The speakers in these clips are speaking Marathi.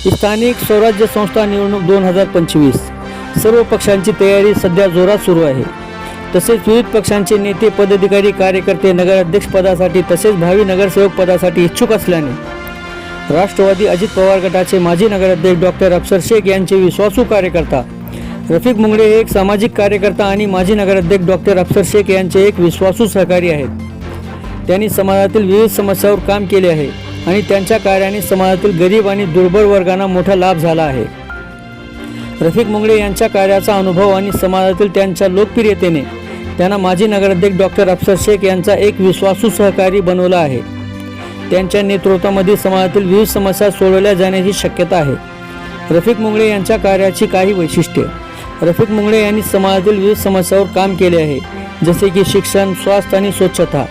स्थानिक स्वराज्य संस्था निवडणूक दोन हजार पंचवीस. सर्व पक्षांची तयारी सध्या जोरात सुरू आहे. तसेच विविध पक्षांचे नेते पदाधिकारी कार्यकर्ते नगराध्यक्ष पदासाठी तसेच भावी नगरसेवक पदासाठी इच्छुक असल्याने राष्ट्रवादी अजित पवार गटाचे माजी नगराध्यक्ष डॉक्टर अफसर शेख यांचे विश्वासू कार्यकर्ता रफिक मुंगडे हे एक सामाजिक कार्यकर्ता आणि माजी नगराध्यक्ष डॉक्टर अफसर शेख यांचे एक विश्वासू सहकारी आहेत. त्यांनी समाजातील विविध समस्यांवर काम केले आहे. आणि त्यांच्या कार्याने समाजातील गरीब आणि दुर्बल वर्गांना मोठा लाभ झाला आहे. रफिक मुंगळे यांच्या कार्याचा अनुभव आणि समाजातील त्यांच्या लोकप्रियतेने त्यांना माजी नगराध्यक्ष डॉक्टर अफसर शेख यांचा एक विश्वासू सहकारी बनवला आहे. त्यांच्या नेतृत्वामध्ये समाजातील विविध समस्या सोडवल्या जाण्याची शक्यता आहे. रफिक मुंगळे यांच्या कार्याची काही वैशिष्ट्ये. रफिक मुंगळे यांनी समाजातील विविध समस्यावर काम केले आहे जसे की शिक्षण स्वास्थ्य आणि स्वच्छता.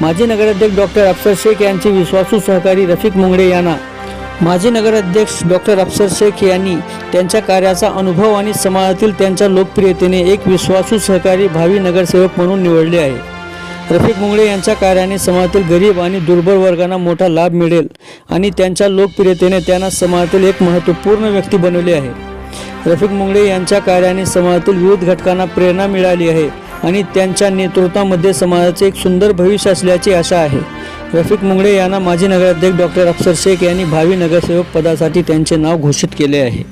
माजी नगराध्यक्ष डॉक्टर अफसर शेख यांचे विश्वासू सहकारी रफिक मुंगडे यांना. माजी नगराध्यक्ष डॉक्टर अफसर शेख यांनी त्यांच्या कार्याचा अनुभव आणि समाजातील त्यांच्या लोकप्रियतेने एक विश्वासू सहकारी भावी नगरसेवक म्हणून निवडले आहे. रफिक मुंगडे यांच्या कार्याने समाजातील गरीब आणि दुर्बल वर्गांना मोठा लाभ मिळेल आणि त्यांच्या लोकप्रियतेने त्यांना समाजातील एक महत्त्वपूर्ण व्यक्ती बनवली आहे. रफिक मुंगडे यांच्या कार्याने समाजातील विविध घटकांना प्रेरणा मिळाली आहे. आणि त्यांच्या नेतृत्वामध्ये समाजाचे एक सुंदर भविष्य असल्याची आशा आहे. रफिक मुंगडे यांना माजी नगराध्यक्ष डॉक्टर अफसर शेख यांनी भावी नगरसेवक पदासाठी त्यांचे नाव घोषित केले आहे.